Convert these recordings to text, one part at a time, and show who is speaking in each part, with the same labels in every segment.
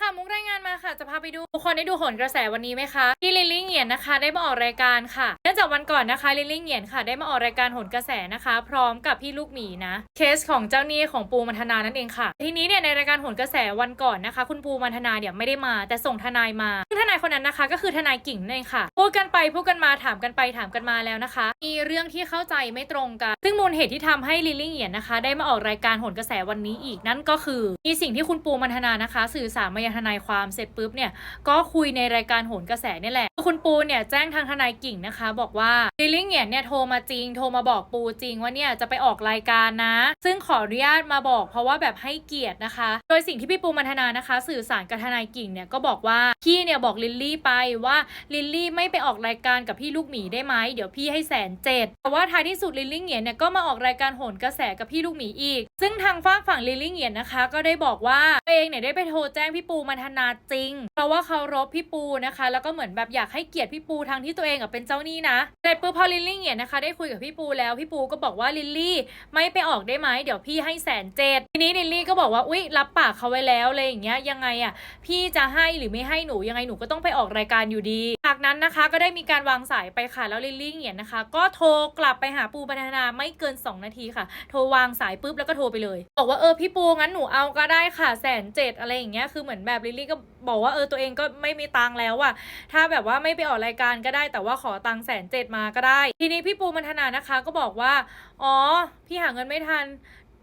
Speaker 1: ค่ะ มุกรายงานมาค่ะจะพาไปดูทุกคนได้ดูโหนกระแสวันนี้ไหมคะที่ลิลลี่เหงียนนะคะ ได้มาออกรายการค่ะเนื่องจากวันก่อนนะคะลิลลี่เหงียนค่ะ ได้มาออกรายการโหนกระแสนะคะ พร้อมกับพี่ลูกหมีนะเคสของเจ้าหนี้ของปูมันธนานั่นเองค่ะ ทีนี้เนี่ยในรายการโหนกระแสวันก่อนนะคะ คุณปูมันธนาเนี่ยไม่ได้มา แต่ส่งทนายมาซึ่งทนายคนนั้นนะคะ ก็คือทนายกิ่งนั่นเองค่ะพูดกันไปพูดกันมาถามกันไปถามกันมาแล้วนะคะ มีเรื่องที่เข้าใจไม่ตรงกัน ซึ่งมูลเหตุที่ทำให้ลิลลี่เหงียนนะคะ ได้มาออกรายการโหนกระแสวันนี้อีกนั่นก็คือมีสิ่งที่คุณปูมันธนานะคะ สื่อสารมายังทนายความเสร็จปุ๊บเนี่ยก็คุยในรายการโหนกระแสเนี่ยแหละ คุณปูเนี่ยแจ้งทางทนายกิ่งนะคะ บอกว่าลิลลี่เหงียนเนี่ยโทรมาจริงโทรมาบอกปูจริงว่าเนี่ยจะไปออกรายการนะ ซึ่งขออนุญาตมาบอกเพราะว่าแบบให้เกียรตินะคะ โดยสิ่งที่พี่ปูมันนานะคะ สื่อสารกับทนายกิ่งเนี่ยก็บอกว่าพี่เนี่ยบอกลิลลี่ไปว่าลิลลี่ไม่ไปออกรายการกับพี่ลูกหมีได้ไหมเดี๋ยวพี่ให้แสนเจ็ดแต่ว่าท้ายที่สุดลิลลี่เหงียนเนี่ยก็มาออกรายการโหนกระแสกับพี่ลูกหมีอีก ซึ่งทางฝากฝั่งลิลลี่เหงียนนะคะ ก็ได้บอกว่าตัวเองเนี่ยได้ไปโทรแจ้งพี่ปูมันธนาจริง เพราะว่าเคารพพี่ปูนะคะ แล้วก็เหมือนแบบอยากให้เกียรติพี่ปูทางที่ตัวเองอะเป็นเจ้าหนี้นะเสร็จปุ๊บพอลิลลี่เหงียนนะคะได้คุยกับพี่ปูแล้วพี่ปูก็บอกว่าลิลลี่ไม่ไปออกได้ไหมเดี๋ยวพี่ให้แสนเจ็ดทีนี้ลิลลี่ก็บอกว่าอุ๊ยรับปากเขาไว้แล้วเลยอย่างเงี้ยยังไงอะพี่จะให้หรือไม่ให้หนูยังไงหนูก็ต้องไปออกรายการอยู่ดี จากนั้นนะคะก็ได้มีการวางสายไปค่ะแล้วลิลลี่เหงียนนะคะ ก็โทรกลับไปหาปูปัฒนาไม่เกิน 2 นาทีค่ะ โทรวางสายปุ๊บแล้วก็โทรไปเลย บอกว่าเออพี่ปูงั้นหนูเอาก็ได้ค่ะแสนเจ็ดอะไรอย่างเงี้ยคือเหมือนแบบลิลลี่ก็บอกว่าเออตัวเองก็ไม่มีตังค์แล้วอะถ้าแบบว่าไม่ไปออกรายการก็ได้ แต่ว่าขอตังค์แสนเจ็ดมาก็ได้ ทีนี้พี่ปูมันธนานะคะก็บอกว่า อ๋อ พี่หาเงินไม่ทัน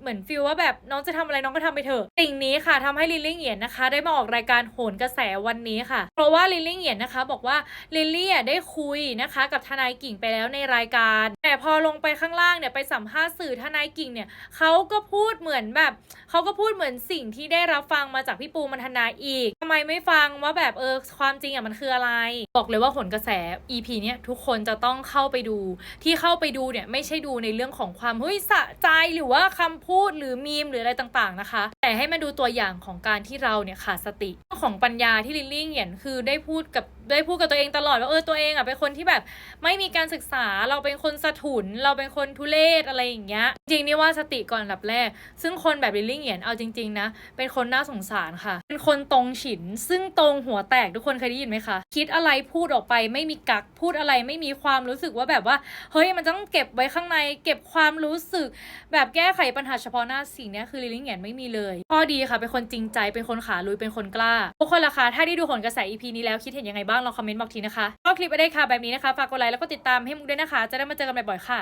Speaker 1: เหมือนฟิลว่าแบบน้องจะทำอะไรน้องก็ทำไปเถอะสิ่งนี้ค่ะทำให้ลิลลี่เหงียนนะคะ ได้มาออกรายการโหนกระแสวันนี้ค่ะ เพราะว่าลิลลี่เหงียนนะคะ บอกว่าลิลลี่ได้คุยนะคะ กับทนายกิ่งไปแล้วในรายการ แต่พอลงไปข้างล่างเนี่ยไปสัมภาษณ์สื่อทนายกิ่งเนี่ยเขาก็พูดเหมือนแบบเขาก็พูดเหมือนสิ่งที่ได้รับฟังมาจากพี่ปูมันธนาอีกทำไมไม่ฟังว่าแบบเออความจริงอะมันคืออะไร บอกเลยว่าผลกระแส EP เนี้ยทุกคนจะต้องเข้าไปดู ที่เข้าไปดูเนี่ยไม่ใช่ดูในเรื่องของความเฮ้ยสะใจหรือว่าคำพูดหรือมีมหรืออะไรต่างๆนะคะ แต่ให้มาดูตัวอย่างของการที่เราเนี่ยขาดสติเรื่องของปัญญาที่ลิลลี่เหงียนคือได้พูดกับได้พูดกับตัวเองตลอดว่าเออตัวเองอะเป็นคนที่แบบไม่มีการศึกษาเราเป็นคนสะทุน เราเป็นคนทุเลศอะไรอย่างเงี้ยจริงๆนี่ว่าสติก่อนอันดับแรก ซึ่งคนแบบลิลลี่เหงียนเอาจริงๆนะเป็นคนน่าสงสารค่ะ เป็นคนตรงฉิน ซึ่งตรงหัวแตกทุกคนเคยได้ยินไหมคะ คิดอะไรพูดออกไปไม่มีกักพูดอะไรไม่มีความรู้สึกว่าแบบว่า เฮ้ยมันต้องเก็บไว้ข้างใน เก็บความรู้สึก แบบแก้ไขปัญหาเฉพาะหน้าสิ่งนี้คือลิลลี่เงียนไม่มีเลยข้อดีค่ะเป็นคนจริงใจเป็นคนขาลุยเป็นคนกล้าทุกคนล่ะคะถ้าได้ดูผลกระแส EP นี้แล้วคิดเห็นยังไงบ้างลองคอมเมนต์บอกทีนะคะก็คลิปไปได้ค่ะแบบนี้นะคะฝากกดไลค์แล้วก็ติดตามให้มุกด้วยนะคะ จะได้มาเจอกันบ่อยๆค่ะ